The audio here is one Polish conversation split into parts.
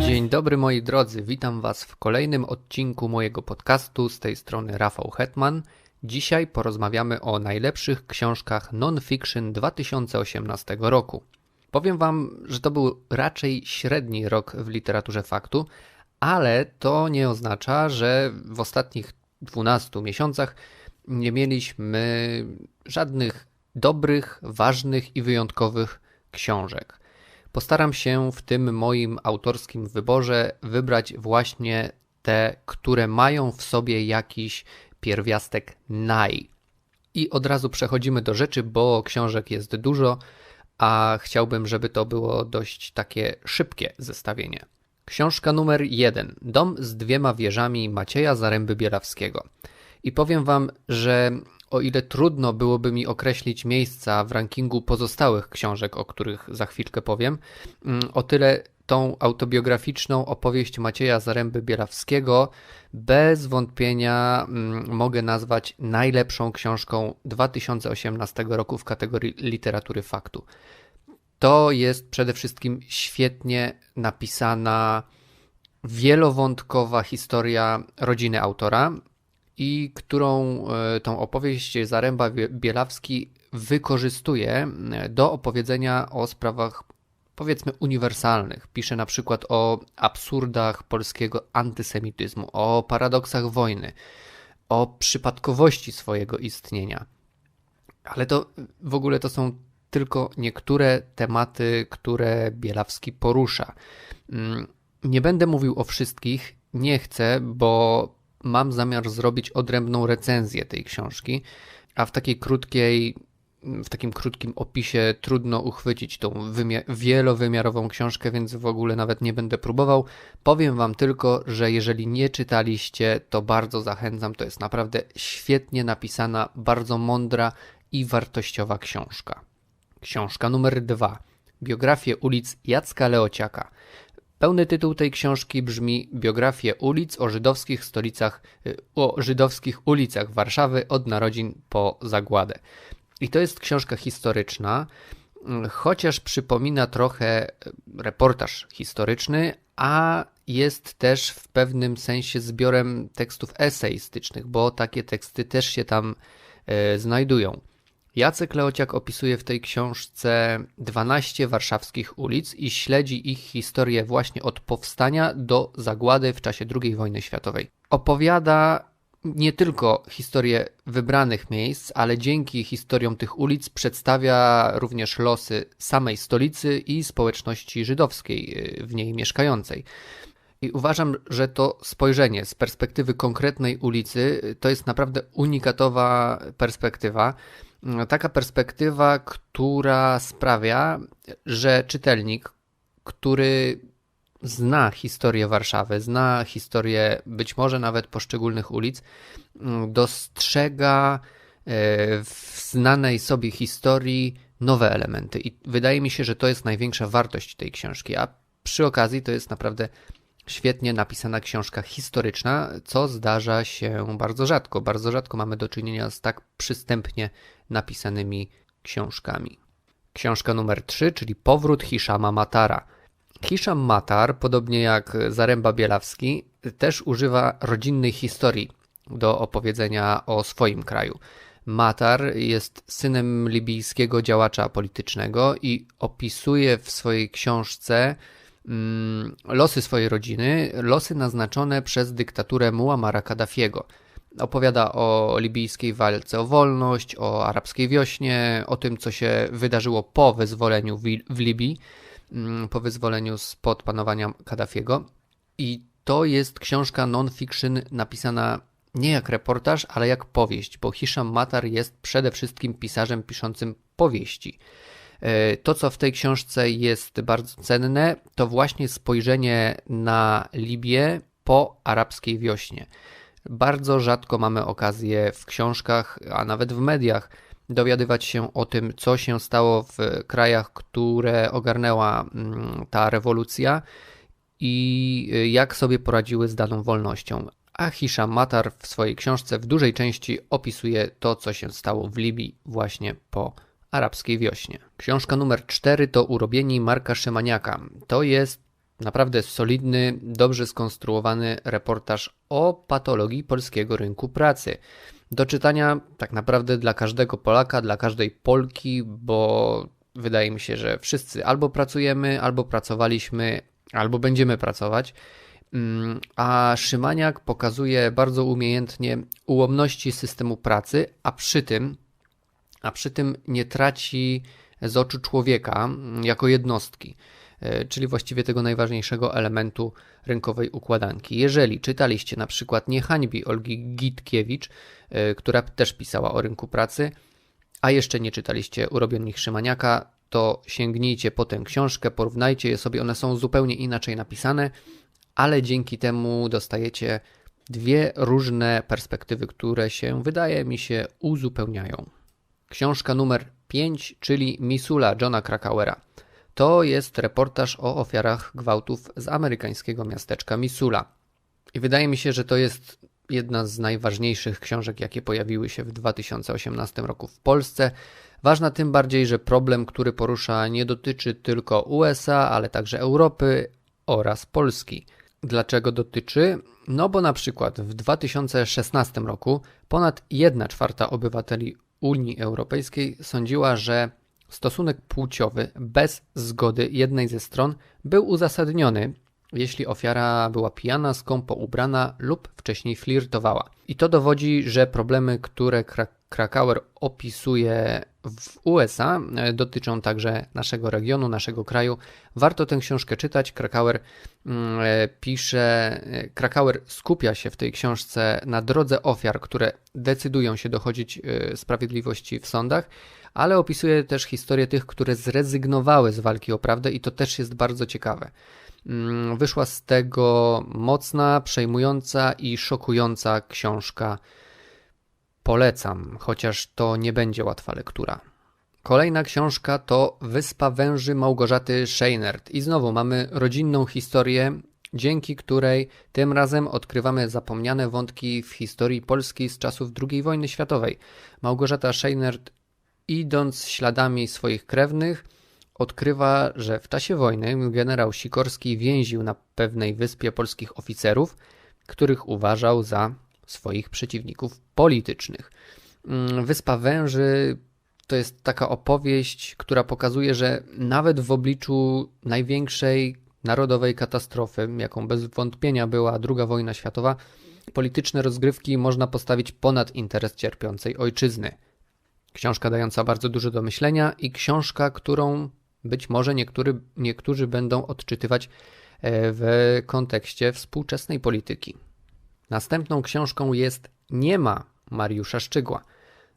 Dzień dobry moi drodzy, witam Was w kolejnym odcinku mojego podcastu z tej strony Rafał Hetman. Dzisiaj porozmawiamy o najlepszych książkach non-fiction 2018 roku. Powiem Wam, że to był raczej średni rok w literaturze faktu, ale to nie oznacza, że w ostatnich 12 miesiącach nie mieliśmy żadnych dobrych, ważnych i wyjątkowych książek. Postaram się w tym moim autorskim wyborze wybrać właśnie te, które mają w sobie jakiś pierwiastek naj. I od razu przechodzimy do rzeczy, bo książek jest dużo, a chciałbym, żeby to było dość takie szybkie zestawienie. Książka numer jeden. Dom z dwiema wieżami Macieja Zaręby Bielawskiego. I powiem wam, że o ile trudno byłoby mi określić miejsca w rankingu pozostałych książek, o których za chwilkę powiem, mm, o tyle tą autobiograficzną opowieść Macieja Zaręby Bielawskiego bez wątpienia mm, mogę nazwać najlepszą książką 2018 roku w kategorii literatury faktu. To jest przede wszystkim świetnie napisana, wielowątkowa historia rodziny autora i którą e, tą opowieść Zaręba Bielawski wykorzystuje e, do opowiedzenia o sprawach powiedzmy uniwersalnych. Pisze na przykład o absurdach polskiego antysemityzmu, o paradoksach wojny, o przypadkowości swojego istnienia. Ale to w ogóle to są tylko niektóre tematy, które Bielawski porusza. Mm, nie będę mówił o wszystkich, nie chcę, bo mam zamiar zrobić odrębną recenzję tej książki, a w takiej krótkiej w takim krótkim opisie trudno uchwycić tą wielowymiarową książkę, więc w ogóle nawet nie będę próbował. Powiem Wam tylko, że jeżeli nie czytaliście, to bardzo zachęcam. To jest naprawdę świetnie napisana, bardzo mądra i wartościowa książka. Książka numer dwa. Biografię ulic Jacka Leociaka. Pełny tytuł tej książki brzmi Biografie ulic o żydowskich stolicach, y, o żydowskich ulicach Warszawy od narodzin po zagładę. I to jest książka historyczna, y, chociaż przypomina trochę y, reportaż historyczny, a jest też w pewnym sensie zbiorem tekstów eseistycznych, bo takie teksty też się tam znajdują. Jacek Leociak opisuje w tej książce 12 warszawskich ulic i śledzi ich historię właśnie od powstania do zagłady w czasie II wojny światowej. Opowiada nie tylko historię wybranych miejsc, ale dzięki historiom tych ulic przedstawia również losy samej stolicy i społeczności żydowskiej y, w niej mieszkającej. I uważam, że to spojrzenie z perspektywy konkretnej ulicy y, to jest naprawdę unikatowa perspektywa taka perspektywa, która sprawia, że czytelnik, który zna historię Warszawy, zna historię być może nawet poszczególnych ulic, dostrzega e, w znanej sobie historii nowe elementy. I wydaje mi się, że to jest największa wartość tej książki. A przy okazji to jest naprawdę świetnie napisana książka historyczna, co zdarza się bardzo rzadko. Bardzo rzadko mamy do czynienia z tak przystępnie napisanymi książkami. Książka numer 3, czyli Powrót Hiszama Matara. Hiszam Matar, podobnie jak Zaręba Bielawski, też używa rodzinnej historii do opowiedzenia o swoim kraju. Matar jest synem libijskiego działacza politycznego i opisuje w swojej książce losy swojej rodziny, losy naznaczone przez dyktaturę Muammara Kaddafiego. Opowiada o libijskiej walce o wolność, o arabskiej wiośnie, o tym, co się wydarzyło po wyzwoleniu w Libii, mm, po wyzwoleniu spod panowania Kaddafiego. I to jest książka non-fiction napisana nie jak reportaż, ale jak powieść, bo Hisham Matar jest przede wszystkim pisarzem piszącym powieści. E, to, co w tej książce jest bardzo cenne, to właśnie spojrzenie na Libię po arabskiej wiośnie. Bardzo rzadko mamy okazję w książkach, a nawet w mediach dowiadywać się o tym, co się stało w krajach, które ogarnęła mm, ta rewolucja i jak sobie poradziły z daną wolnością. A Hisham Matar w swojej książce w dużej części opisuje to, co się stało w Libii właśnie po arabskiej wiośnie. Książka numer 4 to Urobieni Marka Szymaniaka. To jest naprawdę solidny, dobrze skonstruowany reportaż o patologii polskiego rynku pracy. Do czytania tak naprawdę dla każdego Polaka, dla każdej Polki, bo wydaje mi się, że wszyscy albo pracujemy, albo pracowaliśmy, albo będziemy pracować. Mm, a Szymaniak pokazuje bardzo umiejętnie ułomności systemu pracy, a przy tym, a przy tym nie traci z oczu człowieka mm, jako jednostki, e, czyli właściwie tego najważniejszego elementu rynkowej układanki. Jeżeli czytaliście na przykład Nie hańbi Olgi Gitkiewicz, e, która też pisała o rynku pracy, a jeszcze nie czytaliście Urobionych Szymaniaka, to sięgnijcie po tę książkę, porównajcie je sobie, one są zupełnie inaczej napisane, ale dzięki temu dostajecie dwie różne perspektywy, które się, wydaje mi się, uzupełniają. Książka numer 5, czyli Misula Johna Krakauera. To jest reportaż o ofiarach gwałtów z amerykańskiego miasteczka Misula. I wydaje mi się, że to jest jedna z najważniejszych książek, jakie pojawiły się w 2018 roku w Polsce. Ważna tym bardziej, że problem, który porusza, nie dotyczy tylko USA, ale także Europy oraz Polski. Dlaczego dotyczy? No bo na przykład w 2016 roku ponad 1 czwarta obywateli Unii Europejskiej sądziła, że stosunek płciowy bez zgody jednej ze stron był uzasadniony, jeśli ofiara była pijana, skąpo ubrana lub wcześniej flirtowała. I to dowodzi, że problemy, które Krakauer opisuje w USA, e, dotyczą także naszego regionu, naszego kraju. Warto tę książkę czytać. Krakauer mm, e, pisze, e, Krakauer skupia się w tej książce na drodze ofiar, które decydują się dochodzić sprawiedliwości w sądach, ale opisuje też historię tych, które zrezygnowały z walki o prawdę i to też jest bardzo ciekawe. Mm, wyszła z tego mocna, przejmująca i szokująca książka Polecam, chociaż to nie będzie łatwa lektura. Kolejna książka to Wyspa Węży Małgorzaty Scheinert. I znowu mamy rodzinną historię, dzięki której tym razem odkrywamy zapomniane wątki w historii Polski z czasów II wojny światowej. Małgorzata Scheinert, idąc śladami swoich krewnych, odkrywa, że w czasie wojny generał Sikorski więził na pewnej wyspie polskich oficerów, których uważał za swoich przeciwników politycznych. Mm, Wyspa Węży to jest taka opowieść, która pokazuje, że nawet w obliczu największej narodowej katastrofy, jaką bez wątpienia była II wojna światowa, polityczne rozgrywki można postawić ponad interes cierpiącej ojczyzny. Książka dająca bardzo dużo do myślenia i książka, którą być może niektóry, niektórzy będą odczytywać e, w kontekście współczesnej polityki. Następną książką jest Nie ma Mariusza Szczygła.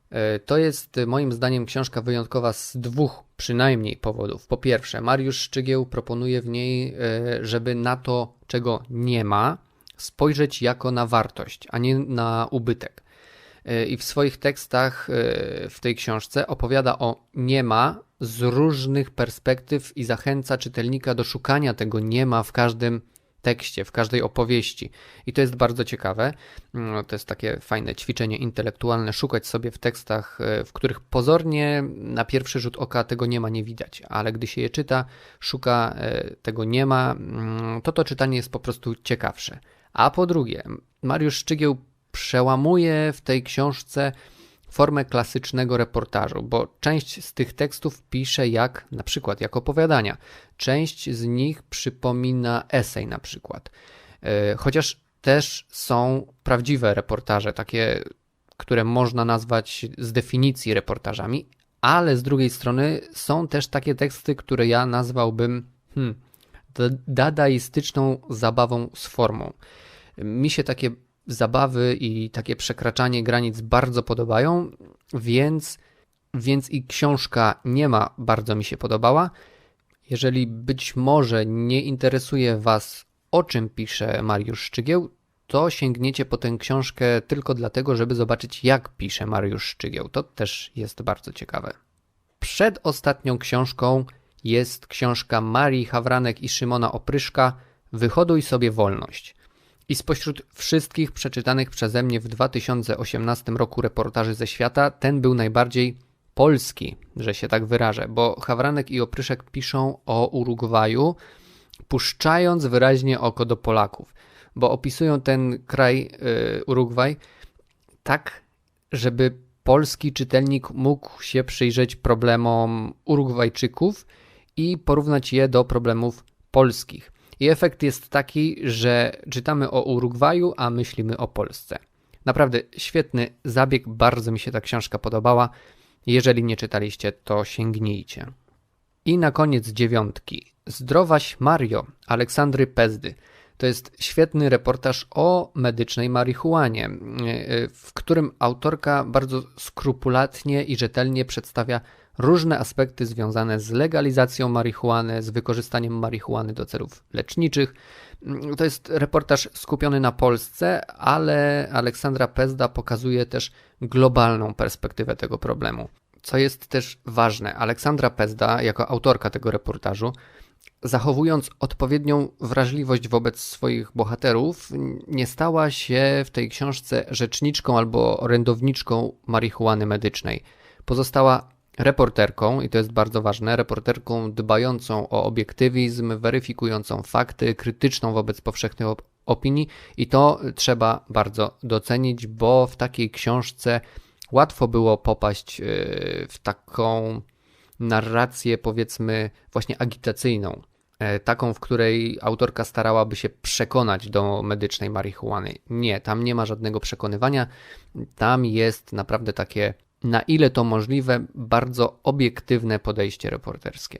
E, to jest moim zdaniem książka wyjątkowa z dwóch przynajmniej powodów. Po pierwsze, Mariusz Szczygieł proponuje w niej, e, żeby na to, czego nie ma, spojrzeć jako na wartość, a nie na ubytek. E, I w swoich tekstach w tej książce opowiada o nie ma z różnych perspektyw i zachęca czytelnika do szukania tego nie ma w każdym tekście, w każdej opowieści. I to jest bardzo ciekawe. Mm, to jest takie fajne ćwiczenie intelektualne, szukać sobie w tekstach, e, w których pozornie na pierwszy rzut oka tego nie ma, nie widać, ale gdy się je czyta, szuka e, tego nie ma, mm, to to czytanie jest po prostu ciekawsze. A po drugie, Mariusz Szczygieł przełamuje w tej książce formę klasycznego reportażu, bo część z tych tekstów pisze jak na przykład jak opowiadania. Część z nich przypomina esej na przykład. E, chociaż też są prawdziwe reportaże, takie, które można nazwać z definicji reportażami, ale z drugiej strony są też takie teksty, które ja nazwałbym hmm, dadaistyczną zabawą z formą. Mi się takie zabawy i takie przekraczanie granic bardzo podobają, więc, więc i książka nie ma bardzo mi się podobała. Jeżeli być może nie interesuje Was, o czym pisze Mariusz Szczygieł, to sięgniecie po tę książkę tylko dlatego, żeby zobaczyć, jak pisze Mariusz Szczygieł. To też jest bardzo ciekawe. Przed ostatnią książką jest książka Marii Hawranek i Szymona Opryszka Wyhoduj sobie wolność. I spośród wszystkich przeczytanych przeze mnie w 2018 roku reportaży ze świata, ten był najbardziej Polski, że się tak wyrażę, bo Hawranek i Opryszek piszą o Urugwaju, puszczając wyraźnie oko do Polaków, bo opisują ten kraj, yy, Urugwaj, tak, żeby polski czytelnik mógł się przyjrzeć problemom Urugwajczyków i porównać je do problemów polskich. I efekt jest taki, że czytamy o Urugwaju, a myślimy o Polsce. Naprawdę świetny zabieg, bardzo mi się ta książka podobała. Jeżeli nie czytaliście, to sięgnijcie. I na koniec dziewiątki. Zdrowaś Mario Aleksandry Pezdy. To jest świetny reportaż o medycznej marihuanie, w którym autorka bardzo skrupulatnie i rzetelnie przedstawia różne aspekty związane z legalizacją marihuany, z wykorzystaniem marihuany do celów leczniczych. To jest reportaż skupiony na Polsce, ale Aleksandra Pezda pokazuje też globalną perspektywę tego problemu. Co jest też ważne, Aleksandra Pezda, jako autorka tego reportażu, zachowując odpowiednią wrażliwość wobec swoich bohaterów, nie stała się w tej książce rzeczniczką albo orędowniczką marihuany medycznej. Pozostała reporterką, i to jest bardzo ważne, reporterką dbającą o obiektywizm, weryfikującą fakty, krytyczną wobec powszechnych op opinii, i to trzeba bardzo docenić, bo w takiej książce łatwo było popaść e, w taką narrację, powiedzmy, właśnie agitacyjną. E, taką, w której autorka starałaby się przekonać do medycznej marihuany. Nie, tam nie ma żadnego przekonywania. Tam jest naprawdę takie na ile to możliwe, bardzo obiektywne podejście reporterskie.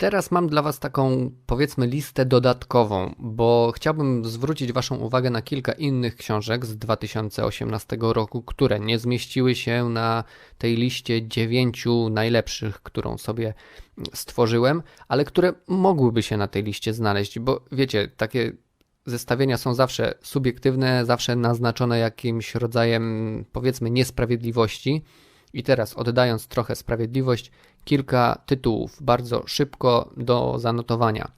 Teraz mam dla Was taką, powiedzmy, listę dodatkową, bo chciałbym zwrócić Waszą uwagę na kilka innych książek z 2018 roku, które nie zmieściły się na tej liście dziewięciu najlepszych, którą sobie stworzyłem, ale które mogłyby się na tej liście znaleźć, bo wiecie, takie zestawienia są zawsze subiektywne, zawsze naznaczone jakimś rodzajem, powiedzmy, niesprawiedliwości. I teraz, oddając trochę sprawiedliwość, kilka tytułów bardzo szybko do zanotowania.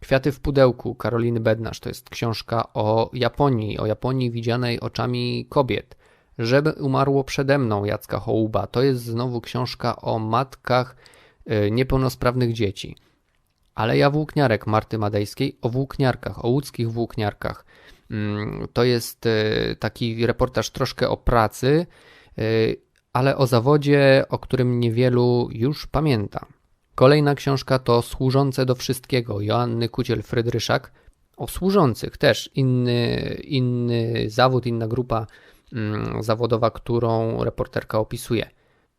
Kwiaty w pudełku Karoliny Bednarz to jest książka o Japonii, o Japonii widzianej oczami kobiet. Żeby umarło przede mną Jacka Hołuba to jest znowu książka o matkach y, niepełnosprawnych dzieci. Aleja Włókniarek Marty Madejskiej o włókniarkach, o łódzkich włókniarkach. Mm, to jest y, taki reportaż troszkę o pracy, y, ale o zawodzie, o którym niewielu już pamięta. Kolejna książka to Służące do wszystkiego Joanny Kuciel-Frydryszak. O służących też inny, inny zawód, inna grupa mm, zawodowa, którą reporterka opisuje.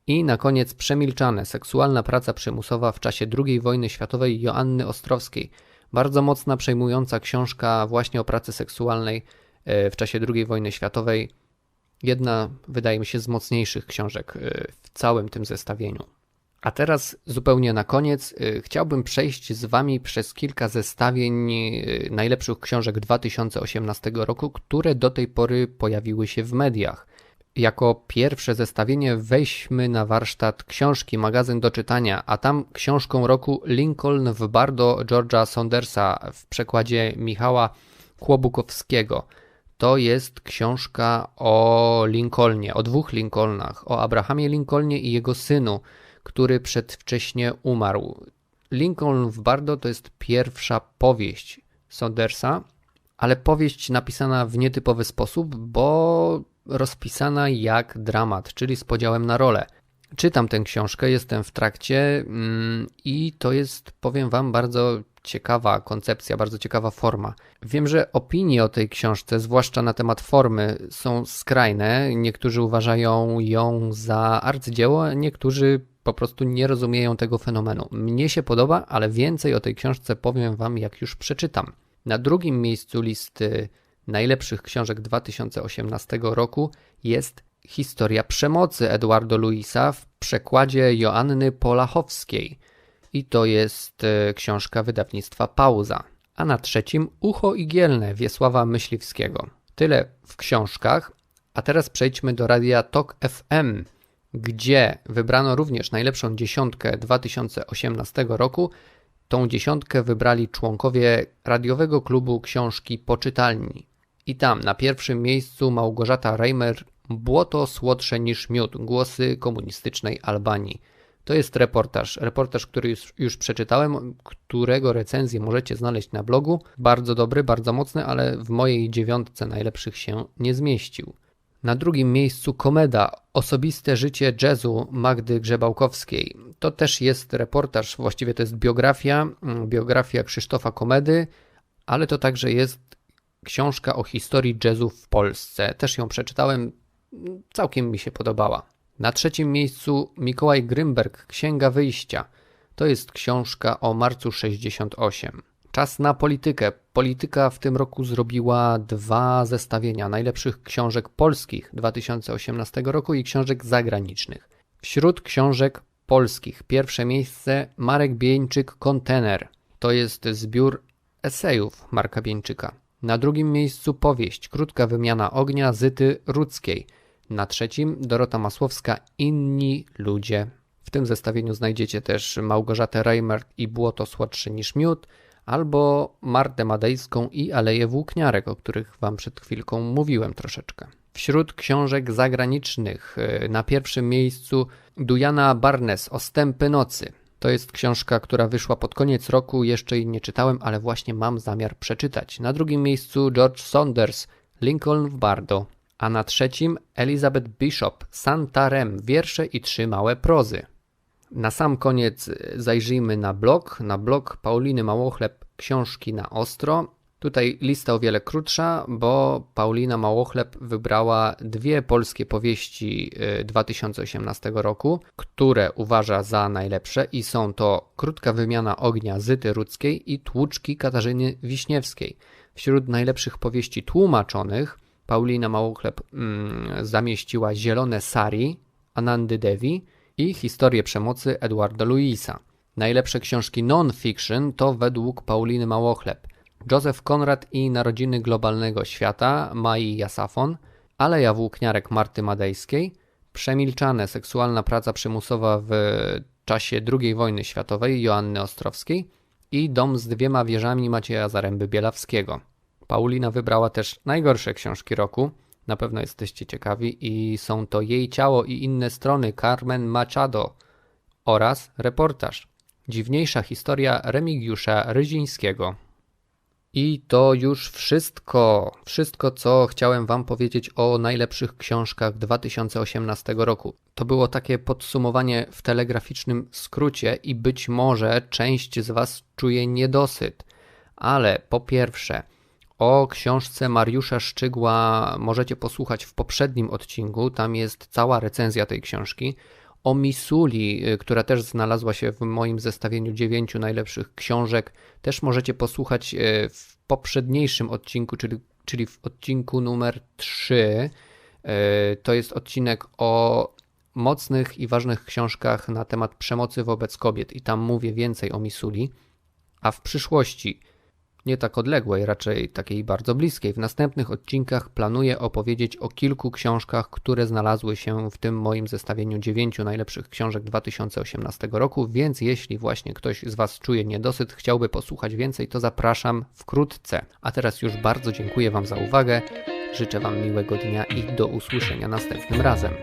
I na koniec Przemilczane seksualna praca przymusowa w czasie II wojny światowej Joanny Ostrowskiej. Bardzo mocna, przejmująca książka właśnie o pracy seksualnej e, w czasie II wojny światowej. Jedna, wydaje mi się, z mocniejszych książek e, w całym tym zestawieniu. A teraz zupełnie na koniec e, chciałbym przejść z Wami przez kilka zestawień najlepszych książek 2018 roku, które do tej pory pojawiły się w mediach. Jako pierwsze zestawienie weźmy na warsztat książki, magazyn do czytania, a tam książką roku Lincoln w Bardo George'a Saundersa w przekładzie Michała Kłobukowskiego. To jest książka o Lincolnie, o dwóch Lincolnach, o Abrahamie Lincolnie i jego synu, który przedwcześnie umarł. Lincoln w Bardo to jest pierwsza powieść Saundersa, ale powieść napisana w nietypowy sposób, bo rozpisana jak dramat, czyli z podziałem na role. Czytam tę książkę, jestem w trakcie mm, i to jest, powiem Wam, bardzo ciekawa koncepcja, bardzo ciekawa forma. Wiem, że opinie o tej książce, zwłaszcza na temat formy, są skrajne. Niektórzy uważają ją za arcydzieło, niektórzy po prostu nie rozumieją tego fenomenu. Mnie się podoba, ale więcej o tej książce powiem Wam, jak już przeczytam. Na drugim miejscu listy najlepszych książek 2018 roku jest Historia przemocy Eduardo Luisa w przekładzie Joanny Polachowskiej. I to jest e, książka wydawnictwa Pauza. A na trzecim Ucho Igielne Wiesława Myśliwskiego. Tyle w książkach. A teraz przejdźmy do radia Tok FM, gdzie wybrano również najlepszą dziesiątkę 2018 roku. Tą dziesiątkę wybrali członkowie radiowego klubu książki Poczytalni. I tam na pierwszym miejscu Małgorzata Reimer Błoto słodsze niż miód. Głosy komunistycznej Albanii. To jest reportaż. Reportaż, który już, już przeczytałem, którego recenzję możecie znaleźć na blogu. Bardzo dobry, bardzo mocny, ale w mojej dziewiątce najlepszych się nie zmieścił. Na drugim miejscu komeda Osobiste życie jazzu Magdy Grzebałkowskiej. To też jest reportaż, właściwie to jest biografia, mm, biografia Krzysztofa Komedy, ale to także jest książka o historii jazzu w Polsce. Też ją przeczytałem, całkiem mi się podobała. Na trzecim miejscu Mikołaj Grymberg, Księga Wyjścia. To jest książka o marcu 68. Czas na politykę. Polityka w tym roku zrobiła dwa zestawienia najlepszych książek polskich 2018 roku i książek zagranicznych. Wśród książek polskich pierwsze miejsce Marek Bieńczyk Kontener. To jest zbiór esejów Marka Bieńczyka. Na drugim miejscu powieść Krótka wymiana ognia Zyty Rudzkiej. Na trzecim Dorota Masłowska Inni ludzie. W tym zestawieniu znajdziecie też Małgorzatę Reimert i Błoto słodsze niż miód, albo Martę Madejską i Aleje Włókniarek, o których Wam przed chwilką mówiłem troszeczkę. Wśród książek zagranicznych y, na pierwszym miejscu Dujana Barnes Ostępy nocy. To jest książka, która wyszła pod koniec roku, jeszcze jej nie czytałem, ale właśnie mam zamiar przeczytać. Na drugim miejscu George Saunders Lincoln w Bardo, a na trzecim Elizabeth Bishop Santarem wiersze i trzy małe prozy. Na sam koniec zajrzyjmy na blog, na blog Pauliny Małochleb Książki na Ostro. Tutaj lista o wiele krótsza, bo Paulina Małochleb wybrała dwie polskie powieści 2018 y, roku, które uważa za najlepsze i są to Krótka wymiana ognia Zyty Rudzkiej i Tłuczki Katarzyny Wiśniewskiej. Wśród najlepszych powieści tłumaczonych Paulina Małochleb mm, zamieściła Zielone Sari Anandy Devi, i Historię przemocy Edwarda Louisa. Najlepsze książki non-fiction to według Pauliny Małochleb Józef Konrad i Narodziny Globalnego Świata Mai Jasafon, Aleja Włókniarek Marty Madejskiej, Przemilczane seksualna praca przymusowa w czasie II wojny światowej Joanny Ostrowskiej i Dom z dwiema wieżami Macieja Zaręby Bielawskiego. Paulina wybrała też najgorsze książki roku – na pewno jesteście ciekawi i są to Jej ciało i inne strony Carmen Machado oraz reportaż Dziwniejsza historia Remigiusza Ryzińskiego. I to już wszystko, wszystko co chciałem Wam powiedzieć o najlepszych książkach 2018 roku. To było takie podsumowanie w telegraficznym skrócie i być może część z Was czuje niedosyt. Ale po pierwsze, o książce Mariusza Szczygła możecie posłuchać w poprzednim odcinku, tam jest cała recenzja tej książki. O Misuli, y, która też znalazła się w moim zestawieniu dziewięciu najlepszych książek, też możecie posłuchać y, w poprzedniejszym odcinku, czyli, czyli w odcinku numer 3. Y, to jest odcinek o mocnych i ważnych książkach na temat przemocy wobec kobiet i tam mówię więcej o Misuli. A w przyszłości nie tak odległej, raczej takiej bardzo bliskiej. W następnych odcinkach planuję opowiedzieć o kilku książkach, które znalazły się w tym moim zestawieniu dziewięciu najlepszych książek 2018 roku, więc jeśli właśnie ktoś z Was czuje niedosyt, chciałby posłuchać więcej, to zapraszam wkrótce. A teraz już bardzo dziękuję Wam za uwagę, życzę Wam miłego dnia i do usłyszenia następnym razem.